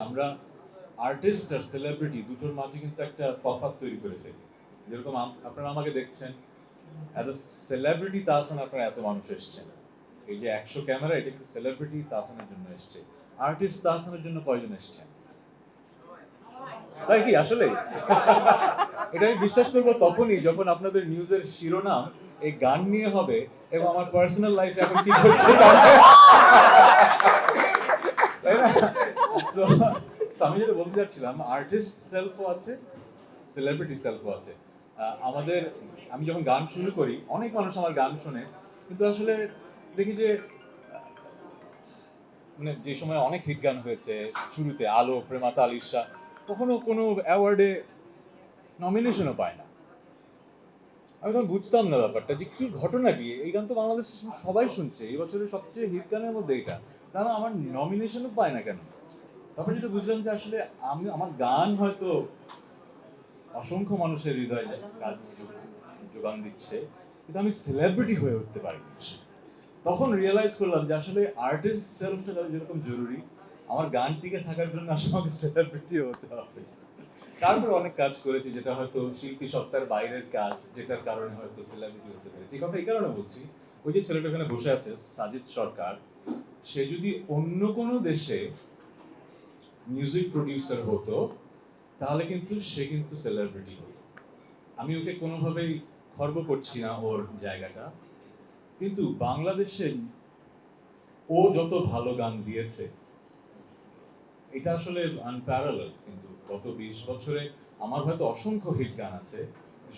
আমরা আর্টিস্ট আর সেলিব্রিটি দুটোর মাঝে কিন্তু একটা তফাৎ তৈরি করে ফেলি। যেরকম আপনারা আমাকে দেখছেন অ্যাজ এ সেলিব্রিটি তাহসান আপনারা এত মানুষ এসছেন। এই যে একশো ক্যামেরা এটা কিন্তু সেলিব্রিটি তাহসানের জন্য এসছে। আর্টিস্ট তাহসানের জন্য কয়জন এসছেন? তাই কি? আসলে? এটা আমি বিশ্বাস করব তখনই যখন আপনাদের নিউজের শিরোনাম এই গান নিয়ে হবে এবং আমার পার্সোনাল লাইফে এখন কি জানতে তাই না? আমি যেটা বলতে চাচ্ছিলাম আর্টিস্ট সেলফও আছে সেলিব্রিটি সেলফও আছে। আমাদের, আমি যখন গান শুরু করি, অনেক মানুষ আমার গান শোনে, কিন্তু আসলে দেখি যে মানে যে সময় অনেক হিট গান হয়েছে, শুরুতে আলো, প্রেমাতা, আলিশা, কখনো কোনো অ্যাওয়ার্ডে নমিনেশনও পায় না। আমি তখন বুঝতাম না ব্যাপারটা যে কি ঘটনা কি। এই গান তো বাংলাদেশে সবাই শুনছে, এই বছরের সবচেয়ে হিট গানের মধ্যে এটা। তাহলে আমার নমিনেশনও পায় না কেন? তারপর যেটা বুঝলাম যে আসলে আমি, আমার গান হয়তো অসংখ্য মানুষের হৃদয়ে যোগান দিচ্ছে, কিন্তু আমি সেলিব্রিটি হয়ে উঠতে পারি তখন রিয়েলাইজ করলাম যে আসলে আর্টিস্ট সেলফটা যেরকম জরুরি, আমার গান টিকে থাকার জন্য আসলে আমাকে সেলিব্রিটি হতে হবে। তারপর অনেক কাজ করেছি, যেটা হয়তো শিল্পী সত্তার বাইরের কাজ, যেটার কারণে হয়তো সেলিব্রিটি হতে পেরেছি। এই কথা এই কারণে বলছি, ওই যে ছেলেটা এখানে বসে আছে, সাজিদ সরকার, সে যদি অন্য কোনো দেশে মিউজিক প্রডিউসার হতো, তাহলে কিন্তু সে কিন্তু সেলিব্রিটি হতো। আমি ওকে কোনোভাবেই খর্ব করছি না ওর জায়গাটা। কিন্তু বাংলাদেশে ও যত ভালো গান দিয়েছে, এটা আসলে আনপ্যারাল কিন্তু গত বিশ বছরে আমার হয়তো অসংখ্য হিট গান আছে।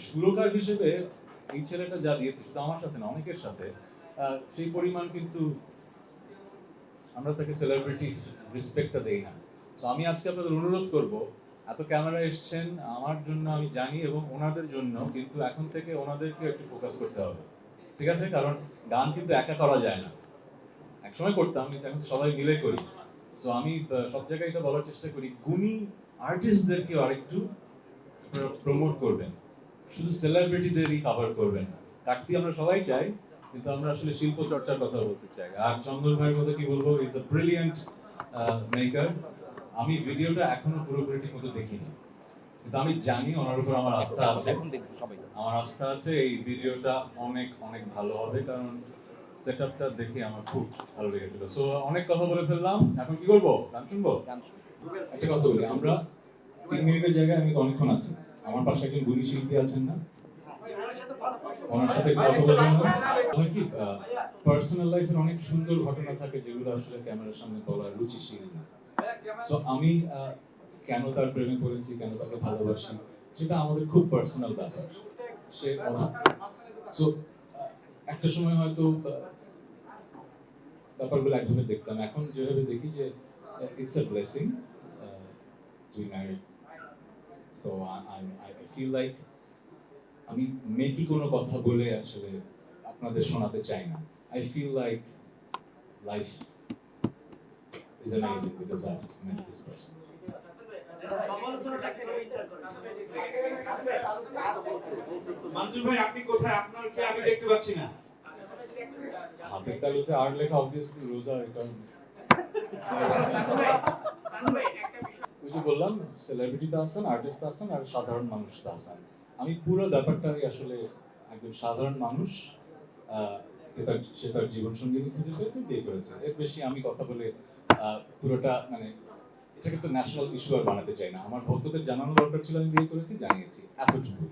সুরকার হিসেবে এই ছেলেটা যা দিয়েছে, শুধু আমার সাথে না, অনেকের সাথে সেই পরিমাণ কিন্তু আমরা তাকে সেলিব্রিটি রেসপেক্টটা দেই না। তো আমি আজকে আপনাদের অনুরোধ করব, এত ক্যামেরা এসছেন, আমার জন্য আমি জানি এবং ওনাদের জন্য, কিন্তু এখন থেকে ওনাদেরকে একটু ফোকাস করতে হবে। ঠিক আছে? কারণ গান কিন্তু একা করা যায় না। একসময় করতাম, কিন্তু এখন সবাই মিলে করি। সো আমি সব জায়গায় এটা বলার চেষ্টা করি, গুণী আর্টিস্টদেরকেও আরেকটু প্রমোট করবেন। শুধু সেলিব্রিটিদেরই কভার করবেন কাটতি আমরা সবাই চাই, কিন্তু আমরা আসলে শিল্প চর্চার কথা বলতে চাই। আর চন্দন ভাইয়ের কথা কি বলব ইজ আ ব্রিলিয়েন্ট মেকার আমি ভিডিওটা এখনও পুরোপুরি ঠিক মতো দেখিনি। কিন্তু আমি জানি ওনার উপর আমার আস্থা আছে। আমার আস্থা আছে এই ভিডিওটা অনেক অনেক ভালো হবে কারণ সেটআপটা দেখে আমার খুব ভালো লেগেছিল। সো অনেক কথা বলে ফেললাম। এখন কি করব? গান শুনব? একটা কথা বলি আমরা তিন মিনিটের জায়গায় আমি অনেকক্ষণ আছি। আমার পাশে একজন গুণী শিল্পী আছেন না? ওনার সাথে কথা বলবেন না। হয় কি পার্সোনাল লাইফের অনেক সুন্দর ঘটনা থাকে যেগুলো আসলে ক্যামেরার সামনে বলার রুচিশীল না। সো আমি কেন তার প্রেমে পড়েছি, কেন তাকে ভালোবাসি, সেটা আমাদের খুব পার্সোনাল ব্যাপার। সে সো একটা সময় হয়তো ব্যাপারগুলো একভাবে দেখতাম। এখন যেভাবে দেখি যে it's a blessing to married so I feel like আমি মেকি কোনো কথা বলে আসলে আপনাদের শোনাতে চাই না। I feel like life Manjur ভাই আপনি কোথায়? আপনার কি আমি দেখতে পাচ্ছি না? হাতের তালুতে আর লেখা অবভিয়াসলি রোজা ওই যে বললাম সেলিব্রিটি তাহসান আর্টিস্ট তাহসান আর সাধারণ মানুষ তাহসান আমি পুরো ব্যাপারটাই আসলে একজন সাধারণ মানুষ আহ, সে তার জীবন সঙ্গী খুঁজে পেয়েছে বিয়ে করেছে। এর বেশি আমি কথা বলে পুরোটা মানে এটাকে তো ন্যাশনাল ইস্যু আর বানাতে চাই না আমার ভক্তদের জানানো দরকার ছিল আমি বিয়ে করেছি জানিয়েছি এতটুকু।